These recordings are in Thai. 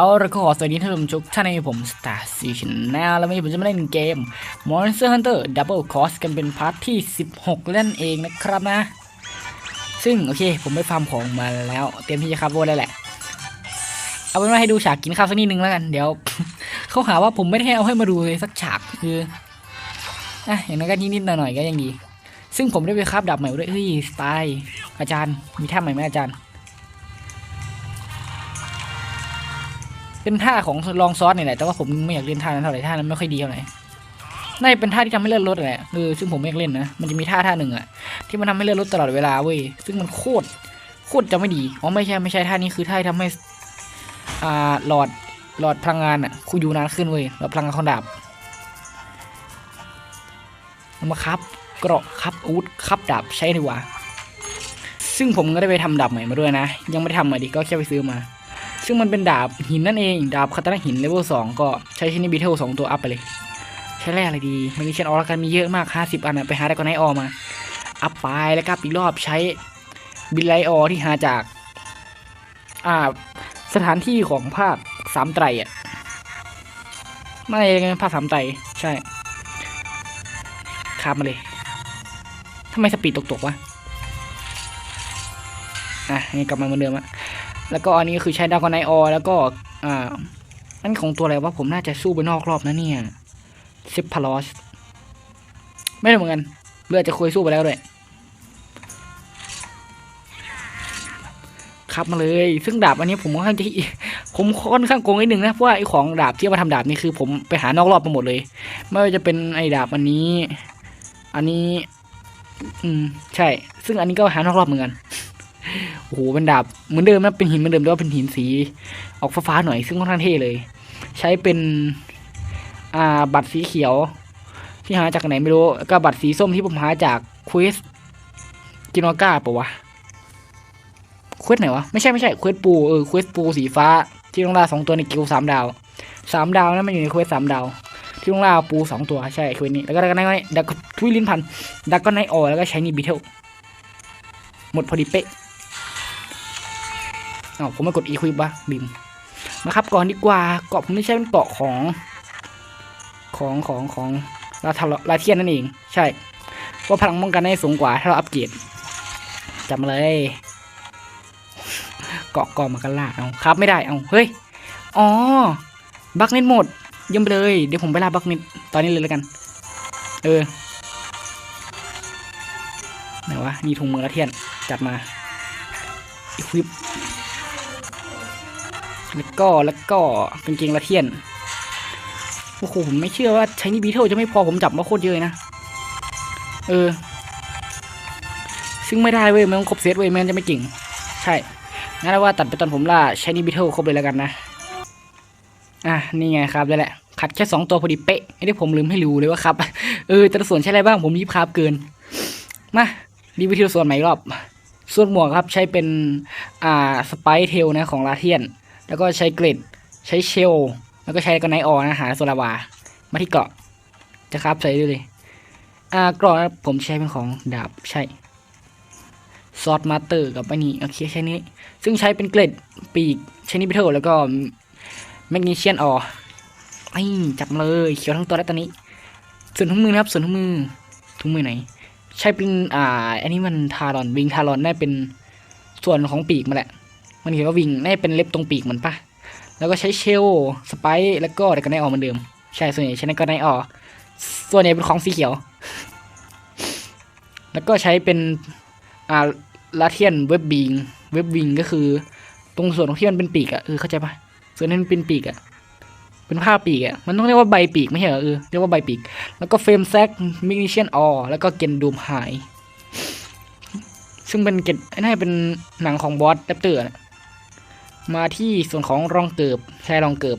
เอาละก็ขอสวัสดีท่านผู้ชมทุกท่านในผม Star C Channel แล้ววันนี้ผมจะมาเล่นเกม Monster Hunter Double Cross กันเป็นพาร์ทที่ 16 เล่นเองนะครับนะ ซึ่งโอเค ผมไปฟาร์มของมาแล้ว เตรียมที่จะคาร์โบแล้วแหละ เอาเป็นว่าให้ดูฉากกินข้าวสักนิดนึงแล้วกัน เดี๋ยวเขาหาว่าผมไม่ได้เอาให้มาดูเลยสักฉากคืออะอย่างนั้นก็นิดๆหน่อยๆก็ยังดี ซึ่งผมได้ไปคาบดาบใหม่ด้วยเฮ้ยสไตล์อาจารย์มีท่าใหม่ไหมอาจารย์ เป็นท่าของลองซอสนี่แหละแต่ว่าผมไม่อยากเล่นท่านั้นเท่าไหร่ท่านั้นไม่ค่อยดีเท่าไหร่น่าจะเป็นท่าที่ทำให้เลือดลดแหละเออซึ่งผมไม่อยากเล่นนะมันจะมีท่าท่าหนึ่งอะที่มันทำให้เลือดลดตลอดเวลาเว้ยซึ่งมันโคตรโคตรจะไม่ดีอ๋อไม่ใช่ไม่ใช่ท่านี้คือท่าที่ทำให้อ่าหลอดหลอดพลังงานอะคุอยู่นานขึ้นเว้ยหลอดพลังงานของดาบมาครับเกราะครับอาวุธครับดาบใช้ดีกว่า ซึ่งผมก็ได้ไปทำดาบใหม่มาด้วยนะ ยังไม่ได้ทำมาดิก็แค่ไปซื้อมา ซึ่งมันเป็นดาบหินนั่นเอง ดาบคาตานะหินเลเวลสองก็ใช้ชินิบิเทลสองตัวอัพไปเลย ใช้แร่อะไรดีมันมีเชนออร์กันมีเยอะมาก 50 อันนะไปหาได้ก็ไนออมา อัพไปแล้วก็อีกรอบใช้บิลไลออที่หาจาก อ่า สถานที่ของภาคสามไตรอะไม่ไงภาคสามไตรใช่ข้ามมาเลยทำไมสปีดตกๆวะ อะนี่กลับมาเหมือนเดิมอะ แล้วก็อันนี้คือใช้ดาวกอนไนออแล้วก็อ่าอันของตัวอะไรวะผมน่าจะสู้ไปนอกรอบนะเนี่ยซิปพาลอสไม่รู้เหมือนกันเลือดจะเคยสู้ไปแล้วด้วยครับมาเลย ซึ่งดาบอันนี้ผมค่อนข้างจะผมค่อนข้างโกงนิดนึงนะเพราะว่าไอ้ของดาบที่มาทำดาบนี่คือ ผมไปหานอกรอบมาหมดเลย ไม่ว่าจะเป็นไอ้ดาบอันนี้ อันนี้ อืม ใช่ ซึ่งอันนี้ก็หานอกรอบเหมือนกัน โอ้โหเป็นดาบเหมือนเดิมนะเป็นหินเหมือนเดิมแต่ว่าเป็นหินสีออกฟ้าๆหน่อยซึ่งค่อนข้างเท่เลย ใช้เป็นอ่าบัตรสีเขียวที่หาจากไหนไม่รู้แล้วก็บัตรสีส้มที่ผมหาจากควิสจินอก้าปะวะควิสไหนวะไม่ใช่ไม่ใช่ควิสปูเออควิสปูสีฟ้าที่ต้องล่าสองตัวในกิลสามดาวสามดาวนะมันอยู่ในควิสสามดาวที่ต้องล่าปูสองตัวใช่ควิสนี้แล้วก็ดักก็ไนดักก็ทุยลิ้นพันดักก็ไนออแล้วก็ใช้นี่บิเทลหมดพอดีเป๊ะ อ้าวผมไม่กดอีควิปวะบิมมาครับก่อนดีกว่าเกาะผมไม่ใช่เป็นเกาะของ ของของของลาทาลาเทียนนั่นเอง ใช่ว่าพลังป้องกันได้สูงกว่าถ้าเราอัปเกรดจำเลยเกาะกอมากันล่าเอาครับไม่ได้เอาเฮ้ยอ๋อบักเน็ตหมดยี่ยมไปเลยเดี๋ยวผมไปลาบักเน็ตตอนนี้เลยแล้วกัน เออไหนวะนี่ถุงมือลาเทียนจัดมาอีควิป แล้วก็แล้วก็กางเกงละเทียนโอ้โหผมไม่เชื่อว่าใช้นี่บีเทิลจะไม่พอผมจับมาโคตรเยอะเลยนะเออ ซึ่งไม่ได้เว้ยมันต้องครบเซตเว้ยแมันจะไม่เก่งใช่งั้นเอาว่าตัดไปตอนผมล่าใช้นี่บีเทิลครบเลยแล้วกันนะอะนี่ไงครับได้แหละขัดแค่สองตัวพอดีเป๊ะไอ้ที่ผมลืมให้รู้เลยว่าครับ เออแต่ละส่วนใช้อะไรบ้างผมรีบครับเกิน มาดีวิธีส่วนใหม่อีกรอบ ส่วนหมวกครับใช้เป็น อ่า สไปเทลนะของลาเทียน แล้วก็ใช้เกรดใช้เชล แล้วก็ใช้ก็ไนออนะหาโซลาวา มาที่เกาะจะครับใส่ด้วยเลยอ่ากรอนผมใช้เป็นของดาบใช่ซอสมาเตอร์กับอันนี้โอเคใช้นี้ ซึ่งใช้เป็นเกรดปีกใช้นิพิเทลแล้วก็แมกนีเชียนออไอ้จับเลยเขียวทั้งตัวแล้วตอนนี้ ส่วนถุงมือนะครับ ส่วนถุงมือถุงมือไหน ใช้เป็นอ่า อันนี้มันทารอนวิงทารอนได้เป็นส่วนของปีกมาแหละ มันเขียนว่าวิงน่าจะเป็นเล็บตรงปีกมันปะแล้วก็ใช้เชลสไปร์แล้วก็เด็กกันไนออกเหมือนเดิม ใช่ ส่วนใหญ่ใช้ในกันไนออกส่วนใหญ่เป็นของสีเขียว แล้วก็ใช้เป็นอ่าลาเทียนเว็บบิงเว็บวิงก็คือ ตรงส่วนของที่มันเป็นปีกอะเออเข้าใจปะส่วนนั้นเป็นปีกอะเป็นผ้าปีกอะมันต้องเรียกว่าใบปีกไม่ใช่เหรอเออเรียกว่าใบปีก แล้วก็เฟรมแซกมิกนิเชียนออแล้วก็เกนดูมไฮซึ่งเป็นเกตน่าจะเป็นหนังของบอสแรปเตอร์ มาที่ส่วนของรองเกิบใช้รองเกิบ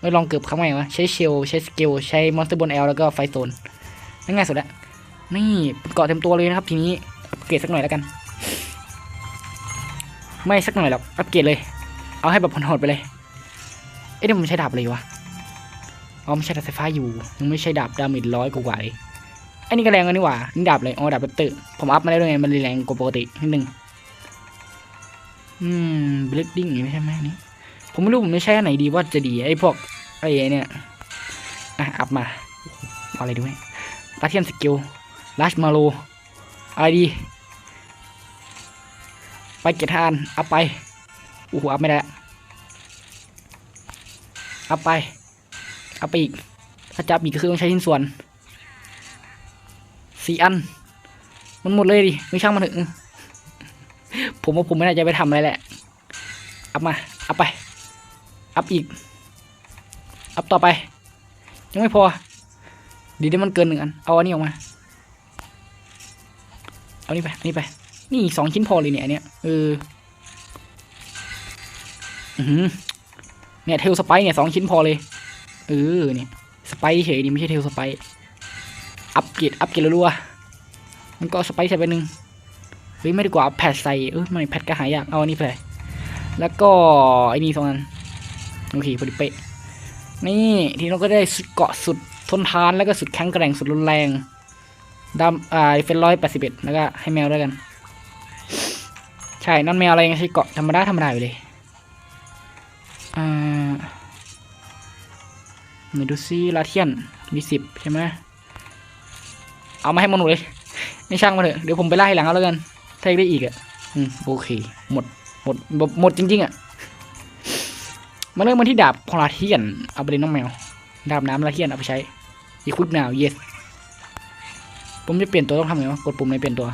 ไม่รองเกิบคำไงวะใช้เชลใช้สเกลใช้มอนสเตอร์บนแอลแล้วก็ไฟโซนง่ายสุดละนี่เกาะเต็มตัวเลยนะครับ ทีนี้อัปเกรดสักหน่อยแล้วกัน ไม่สักหน่อยหรอกอัปเกรดเลย เอาให้แบบผลหดไปเลยเอ๊ะนี่ผมใช้ดาบอะไรวะอ๋อไม่ใช่ดาบไฟฟ้าอยู่ยังไม่ใช่ดาบดาเมจร้อยกว่าเลยอันนี้ก็แรงกว่านี่หว่านี่ดาบเลยอ๋อดาบแรปเตอร์ผมอัพมาได้ด้วยไงมันแรงกว่าปกตินิดนึง อืม bleeding นี่ไม่ใช่ไหมนี่ผมไม่รู้ผมไม่ใช้อันไหนดีว่าจะดี ไอ้พวกไอ้เนี่ยอะอัพมาอาอะไรดูไหมลาเทียนสกิลลัชมาโลอะไรดี ไปเกตทานอัพไปโอ้โหอัพไม่ได้อัพไปอัพไปอีกถ้าจับอีกก็คือต้องใช้ชิ้นส่วนสี่อัน มันหมดเลยดิ ไม่ช่างมันเถอะ ผมว่าผมไม่น่าจะไปทำอะไรแหละ อัพมา อัพไป อัพอีก อัพต่อไป ยังไม่พอ ดีได้มันเกินหนึ่งอัน เอาอันนี้ออกมา เอานี่ไปอันนี้ไป นี่สองชิ้นพอเลยเนี่ยอันเนี้ยเอออือหือเนี่ยเทลสไปเนี่ยสองชิ้นพอเลย เออเนี่ยสไปเฉยดิไม่ใช่เทลสไป อัพเกรดอัพเกรดรัวมันก็สไปใส่ไปหนึ่ง เฮ้ยไม่ดีกว่าแพดใส่เออไม่แพดก็หายากเอาอันนี้ไปเลยแล้วก็ไอ้นี่สองอันโอเคพอดีเป๊ะนี่ทีนี้เราก็ได้สุดเกาะสุดทนทานแล้วก็สุดแข็งแกร่งสุดรุนแรงดำอ่าเป็นร้อยแปดสิบเอ็ดแล้วก็ให้แมวด้วยกัน ใช่นั่นแมวอะไรยังใช้เกาะธรรมดาธรรมดาอยู่เลยอ่าไหนดูซิลาเทียนมีสิบใช่ไหมเอามาให้มันหมดเลยไม่ช่างมาเถอะเดี๋ยวผมไปไล่หลังเอาแล้วกัน ถ้าได้อีกอะอืมโอเค หมด หมด หมดหมดจริง ๆอะ มาเริ่มมาที่ดาบพลาเทียน เอาไปเล่นน้องแมว ดาบน้ำลาเทียนเอาไปใช้ อีคุดนาวเยสผมจะเปลี่ยนตัวต้องทำไงวะ กดปุ่มในเปลี่ยนตัว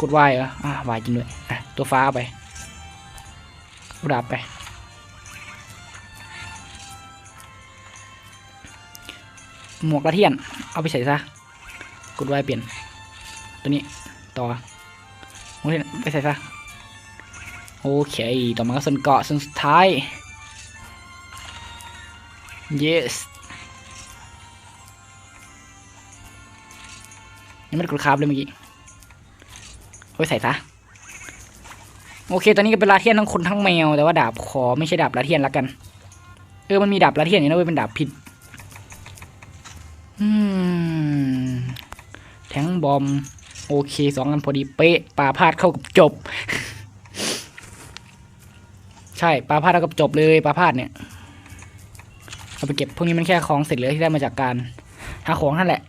กดวายเหรอ อ่าวายจริงด้วย อะ ตัวฟ้าเอาไปเอาดาบไป หมวกลาเทียน เอาไปใส่ซะ กดไว้เปลี่ยน ตัวนี้ ต่อโอเคไปใส่ซะโอเค ต่อมาก็ส่วนเกาะส่วนสุดท้าย yes ยังไม่ได้กดคราฟเลยเมื่อกี้เอาไปใส่ซะโอเค ตอนนี้ก็เป็นลาเทียนทั้งคนทั้งแมว แต่ว่าดาบขอไม่ใช่ดาบลาเทียนละกัน เออ มันมีดาบลาเทียนอยู่นะเว้ย เป็นดาบผิด อืม แทงบอม โอเคสองอันพอดีเป๊ะปลาพาดเข้ากับจบ ใช่ปลาพาดเข้ากับจบเลยปลาพาดเนี่ยเอาไปเก็บพวกนี้มันแค่ของเสร็จเลยที่ได้มาจากการหาของนั่นแหละ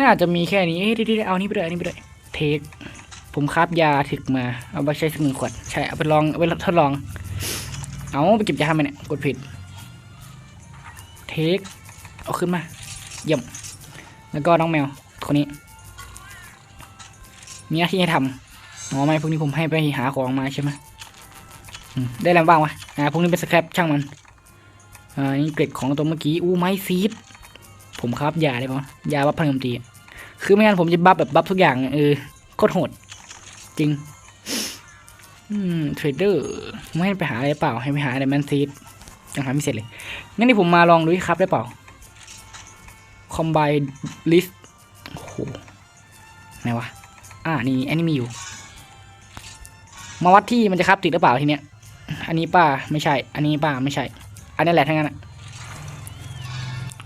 น่าจะมีแค่นี้เอ้ยที่เอานี้ไปเลยอันนี้ไปเลยเทคผมคาบยาถึกมา เอาไปใช้สักหนึ่งขวดใช่เอาไปลองเอาไปทดลอง เอาไปเก็บยาทำไมเนี่ยกดผิด เทคเอาขึ้นมาเยี่ยม แล้วก็น้องแมวคนนี้ มีหน้าที่ให้ทำอ๋อไม่พวกนี้ผมให้ไปหาของมาใช่ไหมได้แล้วบ้างวะอ่าพวกนี้เป็นสครับช่างมันอ่านี่เกร็ดของตัวเมื่อกี้อู้ไม้ซีดผมครับยาได้ปะยาบัฟพลังโจมตีคือไม่งั้นผมจะบัฟแบบบัฟทุกอย่างเออโคตรโหด จริงอืมเทรดเดอร์ไม่ให้ไปหาอะไรเปล่า ให้ไปหาอะไรแมนซีดยังหาไม่เสร็จเลยงั้นนี่ผมมาลองดูครับได้เปล่า คอมไบลิสโอ้โหไหนวะ อ่า นี่อันนี้มีอยู่ มาวัดที่มันจะครับติดหรือเปล่าทีเนี้ย อันนี้ป้าไม่ใช่ อันนี้ป้าไม่ใช่ อันนี้แหละทั้งนั้นอะ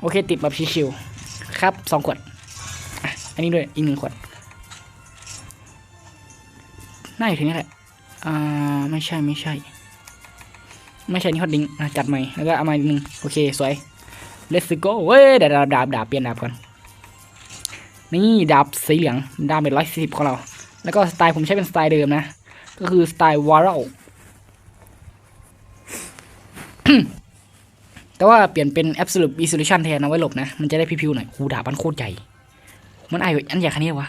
โอเค ติดแบบชิวๆครับสองขวดอะอันนี้ด้วยอีกหนึ่งขวด น่าอยู่ทีนี้แหละ อ่า ไม่ใช่ไม่ใช่ ไม่ใช่นี่ฮอตดิงจัดใหม่ แล้วก็เอามาอีกหนึ่งโอเค สวย let's go เว้ยเดี๋ยวดาบดาบดาบเปลี่ยนดาบก่อนนี่ดาบสีเหลืองดาบเป็นร้อยสิบของเรา แล้วก็สไตล์ผมใช้เป็นสไตล์เดิมนะ ก็คือสไตล์วาร์เรลแต่ว่าเปลี่ยนเป็น absolute isolation แทนเอาไว้หลบนะ มันจะได้พิวๆหน่อยหูดาบมันโคตรใหญ่ มันไอ้อันใหญ่ขนาดนี้วะ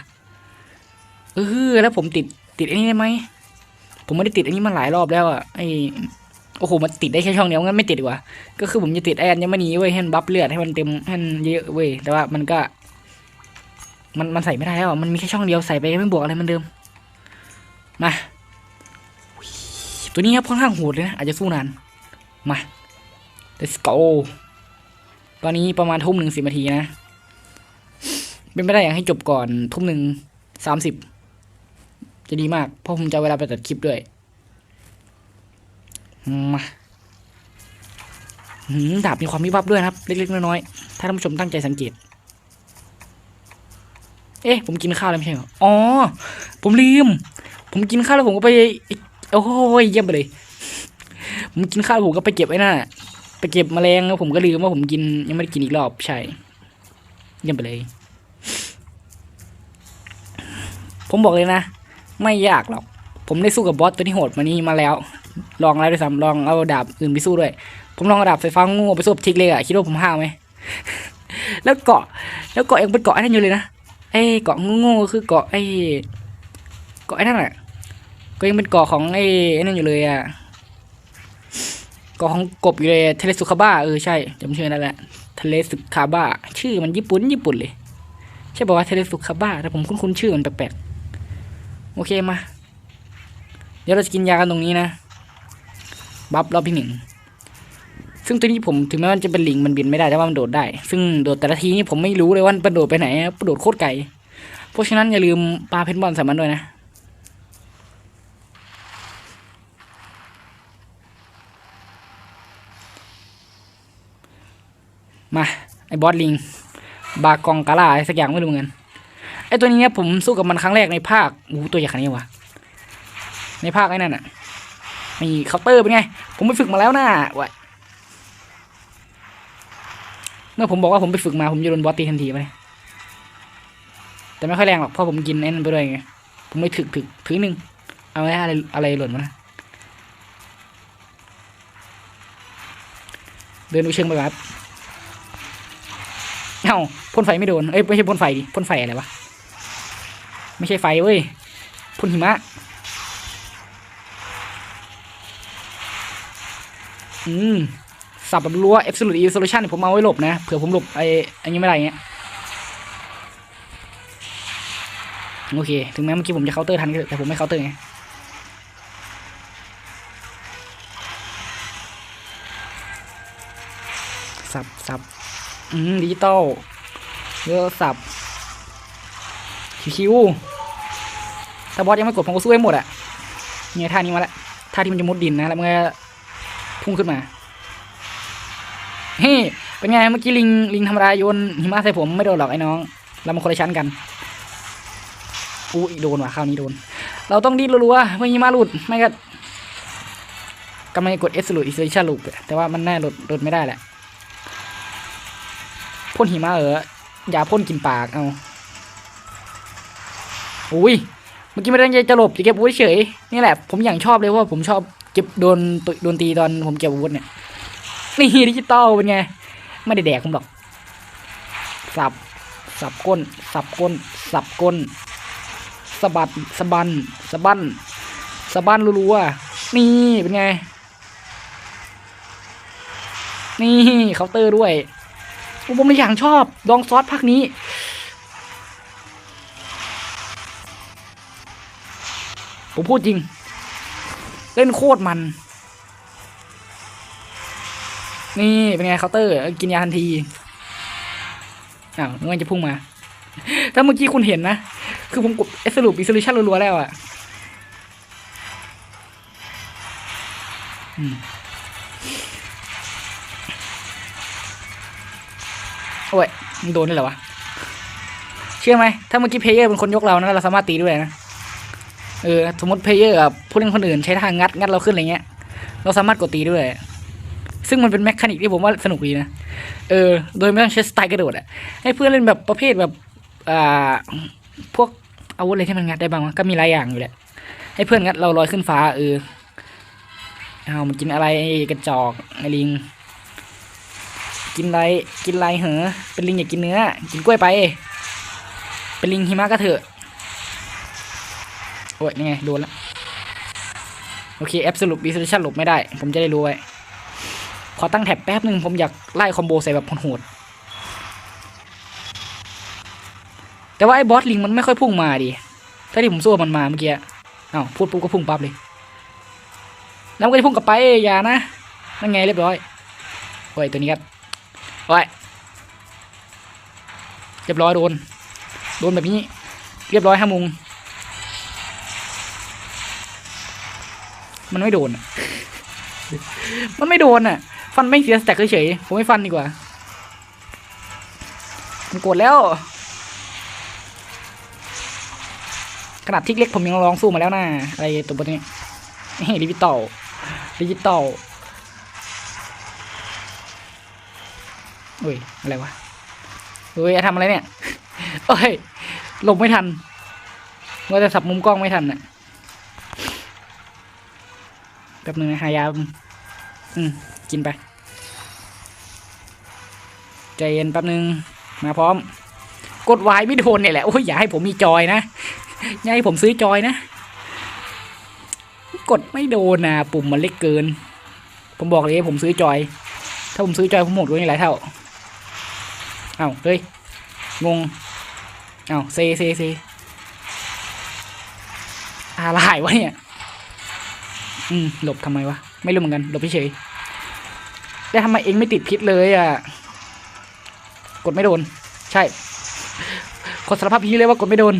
เออแล้วผมติดติดอ้นี่ได้ไหม ผมไม่ได้ติดอันนี้มาหลายรอบแล้วอะไอ โอ้โหมันติดได้แค่ช่องเดียวงั้นไม่ติดดีกว่า ก็คือผมจะติดไอ้อันยังไม่นี้เว้ยให้มันบัฟเลือดให้มันเต็มให้มันเยอะเว้ยแต่ว่ามันก็ มันมันใส่ไม่ได้แล้วมันมีแค่ช่องเดียวใส่ไปไม่บวกอะไรเหมันเดิมมาตัวนี้ครับค่อนข้างโหดเลยนะอาจจะสู้นานมา let's go ตอนนี้ประมาณทุ่มหนึ่งสิบนาทีนะ เป็นไม่ได้อยากให้จบก่อนทุ่มหนึ่งสามสิบจะดีมาก เพราะผมจะเวลาไปตัดคลิปด้วย มาดาบมีความวิบับด้วยนะครับ เล็กๆน้อยๆถ้าท่านผู้ชมตั้งใจสังเกต เอ๊ะ ผมกินข้าวแล้วไม่ใช่เหรอ อ๋อ ผมลืม ผมกินข้าวแล้วผมก็ไปโอ้ยเยี่ยมไปเลย ผมกินข้าวผมก็ไปเก็บไว้น่ะไปเก็บแมลงแล้วผมก็ลืมว่าผมกินยังไม่ได้กินอีกรอบใช่ เยี่ยมไปเลย ผมบอกเลยนะ ไม่ยากหรอก ผมได้สู้กับบอสตัวที่โหดมานี้มาแล้ว ลองอะไรด้วยซ้ำลองเอาดาบอื่นไปสู้ด้วย ผมลองดาบไฟฟ้างูไปสู้กับทิกเลยอะคิดว่าผมห้าวไหมแล้วเกาะ แล้วเกาะยังเป็นเกาะไอ้นั่นอยู่เลยนะไอ้เกาะงูคือเกาะไอ้เกาะไอ้นั่นแหละก็ยังเป็นเกาะของไอ้ไอ้นั่นอยู่เลยอะเกาะของกบอยู่เลยเทเลสุคาบ้าเออใช่จำชื่อนั่นแหละทะเลสุคาบ้า ชื่อมันญี่ปุ่นญี่ปุ่นเลยใช่ป่าวว่าเทเลสุคาบ้าแต่ผมคุ้นๆชื่อมันแปลกๆโอเคมา ดี๋ยวเราจะกินยากันตรงนี้นะ บัฟรอบที่หนึ่ง ซึ่งตัวนี้ผมถึงแม้มันจะเป็นลิงมันบินไม่ได้แต่ว่ามันโดดได้ ซึ่งโดดแต่ละทีนี่ผมไม่รู้เลยว่ามันโดดไปไหนมันโดดโคตรไกล เพราะฉะนั้นอย่าลืมปลาเพนบอลใส่มันด้วยนะมา ไอ้บอสลิง บากองกาลาอะไรสักอย่างไม่รู้เหมือนกันไอ้ตัวนี้เนี่ยผมสู้กับมันครั้งแรกในภาคอู้ตัวใหญ่ขนาดนี้วะ ในภาคไอ้นั่นอะ มีเคาน์เตอร์เป็นไง ผมไปฝึกมาแล้วนะวะเมื่อผมบอกว่าผมไปฝึกมาผมจะโดนบอสตีทันทีไปแต่ไม่ค่อยแรงหรอกเพราะผมกินไอ้นั่นไปด้วยไง ผมไม่ถึกถึกถึงหนึ่งเอาไว้อะไรอะไรหล่นมานะเดินดูเชิงไปแบบเอ้าพ่นไฟไม่โดน เอ้ยไม่ใช่พ่นไฟดิพ่นไฟอะไรวะ ไม่ใช่ไฟเว้ยพ่นหิมะ อืมสับแบบรัว absolute isolation ผมเอาไว้หลบนะ เผื่อผมหลบไอ้อันนี้ไม่ได้เงี้ย โอเค ถึงแม้เมื่อกี้ผมจะเคาน์เตอร์ทันก็แต่ผมไม่เคาน์เตอร์ไงสับสับอืมดิจิตอลเยอะสับคิวๆถ้าบอสยังไม่กดผมก็สู้ให้หมดอะเนี่ยท่านี้มาแล้วท่าที่มันจะมุดดินนะ แล้วมันก็ พุ่งขึ้นมาเฮ้เป็นไงเมื่อกี้ลิงลิงธรรมดาโยนหิมะใส่ผมไม่โดนหรอกไอ้น้อง เรามาคนละชั้นกันอุ้ยโดนว่ะคราวนี้โดน เราต้องดิ้นรัวๆเพื่อหิมะหลุดไม่ก็กำลังจะกด S หลุด isolation หลุดแต่ว่ามันแน่หลุดหลุดไม่ได้แหละพ่นหิมะเอออย่าพ่นกินปากเอาอุ้ยเมื่อกี้ไม่ได้ใจจะหลบจะเก็บอาวุธเฉยนี่แหละ ผมอย่างชอบเลยเพราะว่าผมชอบ เก็บโดนตุโดนตีตอนผมเก็บอาวุธเนี่ยนี่ดิจิตอลเป็นไง ไม่ได้แดกผมหรอก สับ สับก้น สับก้น สับก้นสะบัดสะบันสะบันสะบันรัวๆนี่เป็นไง นี่เคาน์เตอร์ด้วยผมเลยอย่างชอบดองซอสภาคนี้ผมพูดจริง เล่นโคตรมัน นี่เป็นไงเคาน์เตอร์ กินยาทันทีอ้าวนึกว่าจะพุ่งมา ถ้าเมื่อกี้คุณเห็นนะ คือผมกดสรุปอิส o ล u ชันรัวๆแล้วอะอืมโอ้ยมันโดนได้เหรอวะ เชื่อไหม ถ้าเมื่อกี้เพลเยอร์เป็นคนยกเรานะเราสามารถตีด้วยนะ เออสมมติเพลเยอร์กับผู้เล่นคนอื่นใช้ทางงัดงัดเราขึ้นอะไรเงี้ย เราสามารถกดตีด้วย ซึ่งมันเป็นแมคคานิกที่ผมว่าสนุกดีนะ เออ โดยไม่ต้องใช้สไตล์กระโดดอะให้เพื่อนเล่นแบบประเภทแบบ อ่า พวกอาวุธอะไรที่มันงัดได้บ้างก็มีหลายอย่างอยู่แหละ ให้เพื่อนงัดเราลอยขึ้นฟ้าเออ เอามันกินอะไรกระจอกไอ้ลิง กินไรกินไรเหรอเป็นลิงอยากกินเนื้อ กินกล้วยไป เป็นลิงหิมะก็เถอะ โอ้ยนี่ไงโดนและโอเคแอปสรุปบีซ o ชันหลบไม่ได้ ผมจะได้รู้ไว้ ขอตั้งแท็บแป๊บหนึ่งผมอยากไล่คอมโบใส่แบบโหดแต่ว่าไอ้บอสลิงมันไม่ค่อยพุ่งมาดิ ถ้าที่ผมสู้มันมาเมื่อกี้อ้าวพูดปุ๊บก็พุ่งปั๊บเลย แล้วมันก็จะพุ่งกลับไปอย่านะ นั่นไงเรียบร้อยโอ้ยตัวนี้ครับโอ้ยเรียบร้อยโดน โดนแบบนี้ เรียบร้อยห้ามุง มันไม่โดน มันไม่โดนอะ ฟันไม่เสียสแต็กเฉยๆผมไม่ฟันดีกว่า มันโกดแล้ว ขนาดทิกเล็กผมยังลองสู้มาแล้วนะอะไรตัวบนนี้ดิจิตอลดิจิตอลเฮ้ย อะไรวะเฮ้ยทำอะไรเนี่ยเอ้ย หลบไม่ทันว่าจะสับมุมกล้องไม่ทันน่ะ ป๊บนึงนะหายาอืมกินไป ใจเย็นแป๊บนึง มาพร้อม กดวายไม่โดนเนี่ยแหละ โอ้ยอย่าให้ผมมีจอยนะ อย่าให้ผมซื้อจอยนะ กดไม่โดนนะปุ่มมันเล็กเกิน ผมบอกเลยผมซื้อจอย ถ้าผมซื้อจอยผมหมดไว้หลายเท่า เอ้าเฮ้ย งง เอ้าเซเซเซอะไรวะเนี่ย อืมหลบทำไมวะ ไม่รู้เหมือนกัน หลบเฉยแล้วทำไมเองไม่ติดพิษเลยอะ กดไม่โดน ใช่กดสารภาพพี่เลยว่ากดไม่โดน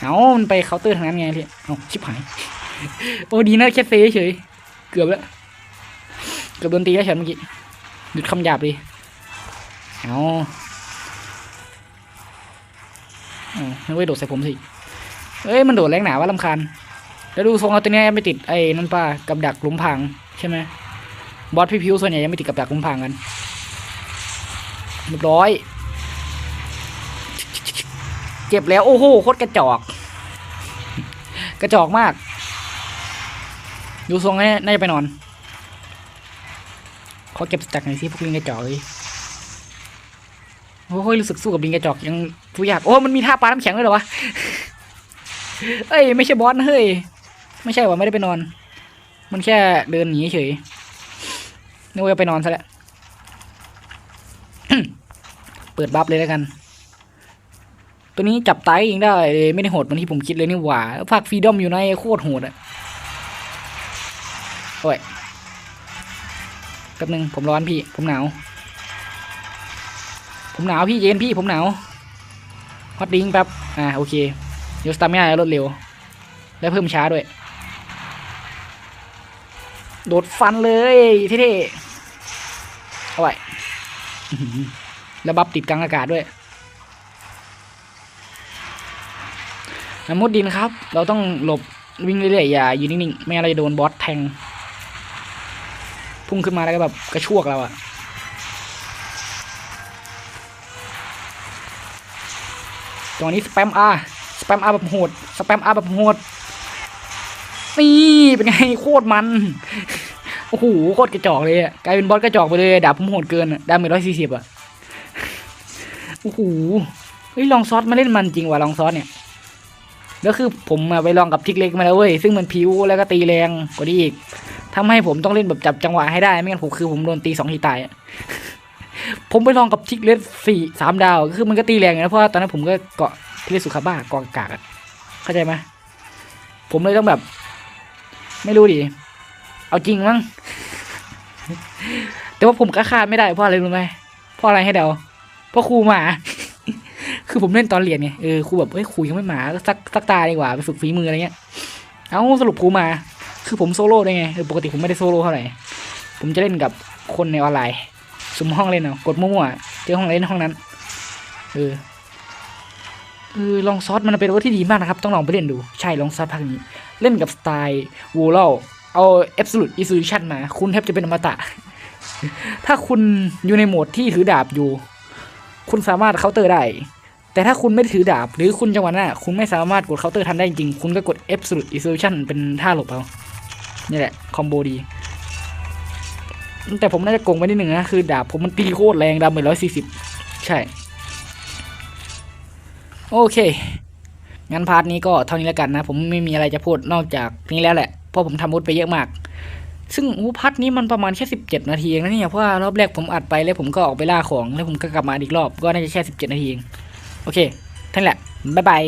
เอามันไปเคาน์เตอร์ทางนั้นไงพี่เอาชิบหาย โอ้ดีนะแค่เซเฉย เกือบแล้ว เกือบโดนตีแล้วฉันเมื่อกี้ หยุดคำหยาบดิ เอาเอาไม่ไว้โดดใส่ผมสิ เอ้ยมันโดดแรงหนาว่าลำคาญแล้วดูทรงเอาตัวนี้ยังไม่ติดไอ้นั่นป่ะกับดักลุมพรางใช่ไหมบอสพี่พิวส่วนใหญ่ยังไม่ติดกับดักลุมพรางกันเรียบร้อย เจ็บแล้วโอ้โหโคตรกระจอก กระจอกมาก ดูทรงนี้น่าจะไปนอนขอเก็บสต็กหน่อยสิพวกลิงกระจอกเลยโอ้ยรู้สึกสู้กับลิงกระจอกยังผู้ยากโอ้มันมีท่าปลาน้ำแข็งด้วยเหรอวะ เอ้ยไม่ใช่บอสนะเฮ้ย ไม่ใช่ว่ะไม่ได้ไปนอน มันแค่เดินหนีเฉยนึกว่าไปนอนซะแล้วเปิดบัฟเลยแล้วกัน ตัวนี้จับไตเองได้ ไม่ได้โหดเหมือนที่ผมคิดเลยนี่หว่าภาคฟรีดอมอยู่ในโคตรโหดอะโอ้ยแป๊บนึงผมร้อนพี่ ผมหนาว ผมหนาวพี่เย็นพี่ผมหนาวฮอตดิงแป๊บ อ่าโอเค ยวสตาร์ไม่ได้ลดเร็ว และเพิ่มช้าด้วย โดดฟันเลยเท่เอาไว้แล้วบัฟติดกลางอากาศด้วยน้ำมุดดินครับ เราต้องหลบวิ่งเรื่อยๆอย่าอยู่นิ่งๆ ไม่งั้นเราจะโดนบอสแทง พุ่งขึ้นมาแล้วก็แบบกระชวกเราอะตรงนี้สแปมอา แปมอาแบบโหดสแปมอาแบบโหดนี่เป็นไงโคตรมันโอ้โหโคตรกระจอกเลยอะกลายเป็นบอสกระจอกไปเลยดาบผมโหดเกินอะดาเมจร้อยสี่สิบอะโอ้โหเฮ้ยลองซอสมาเล่นมันจริงว่ะลองซอสเนี่ยแล้วคือผมไปลองกับทิกเล็กมาแล้วเว้ยซึ่งมันผิวแล้วก็ตีแรงกว่านี้อีกทำให้ผมต้องเล่นแบบจับจังหวะให้ได้ไม่งั้นผมคือผมโดนตีสองทีตายอะผมไปลองกับทิกเล็กสี่สามดาวก็คือมันก็ตีแรงอยู่นะเพราะว่าตอนนั้นผมก็เกาะ ทิกเล็กสุขาบ้ากาะกากอะเข้าใจไหมผมเลยต้องแบบ ไม่รู้ดิเอาจริงมั้งแต่ว่าผมก็คาดไม่ได้เพราะอะไรรู้ไหมเพราะอะไรให้เดาเพราะครูมา คือผมเล่นตอนเรียนไงเออครูแบบเฮ้ยครูยังไม่มาสักสักตาดีกว่าไปฝึกฝีมืออะไรเงี้ยเอาสรุปครูมา คือผมโซโล่ได้ไงปกติผมไม่ได้โซโล่เท่าไหร่ผมจะเล่นกับคนในออนไลน์สุมห้องเล่นเอากดมั่วๆเจอห้องเล่นห้องนั้นเออ เออลองซอสมันเป็นอาวุธที่ดีมากนะครับ ต้องลองไปเล่นดู ใช่ลองซอสภาคนี้ เล่นกับสไตล์วูลเอา Absolute Illusion มา คุณแทบจะเป็นอมตะ ถ้าคุณอยู่ในโหมดที่ถือดาบอยู่ คุณสามารถเคาน์เตอร์ได้ แต่ถ้าคุณไม่ถือดาบ หรือคุณจังหวะนั้นคุณไม่สามารถกดเคาน์เตอร์ทันได้จริง คุณก็กด Absolute Illusion เป็นท่าหลบเอา นี่แหละ คอมโบดี แต่ผมน่าจะโกงไปนิดหนึ่งนะ คือดาบผมมันตีโคตรแรงดาเมจร้อยสี่สิบ ใช่ โอเค งั้นพาร์ทนี้ก็เท่านี้แล้วกันนะ ผมไม่มีอะไรจะพูดนอกจากนี้แล้วแหละ เพราะผมทำมุดไปเยอะมาก ซึ่งอู้พาร์ทนี้มันประมาณแค่สิบเจ็ดนาทีเองนะเนี่ย เพราะว่ารอบแรกผมอัดไปแล้วผมก็ออกไปล่าของ แล้วผมก็กลับมาอีกรอบ ก็น่าจะแค่สิบเจ็ดนาทีเอง โอเคท่านแหละ บ๊ายบาย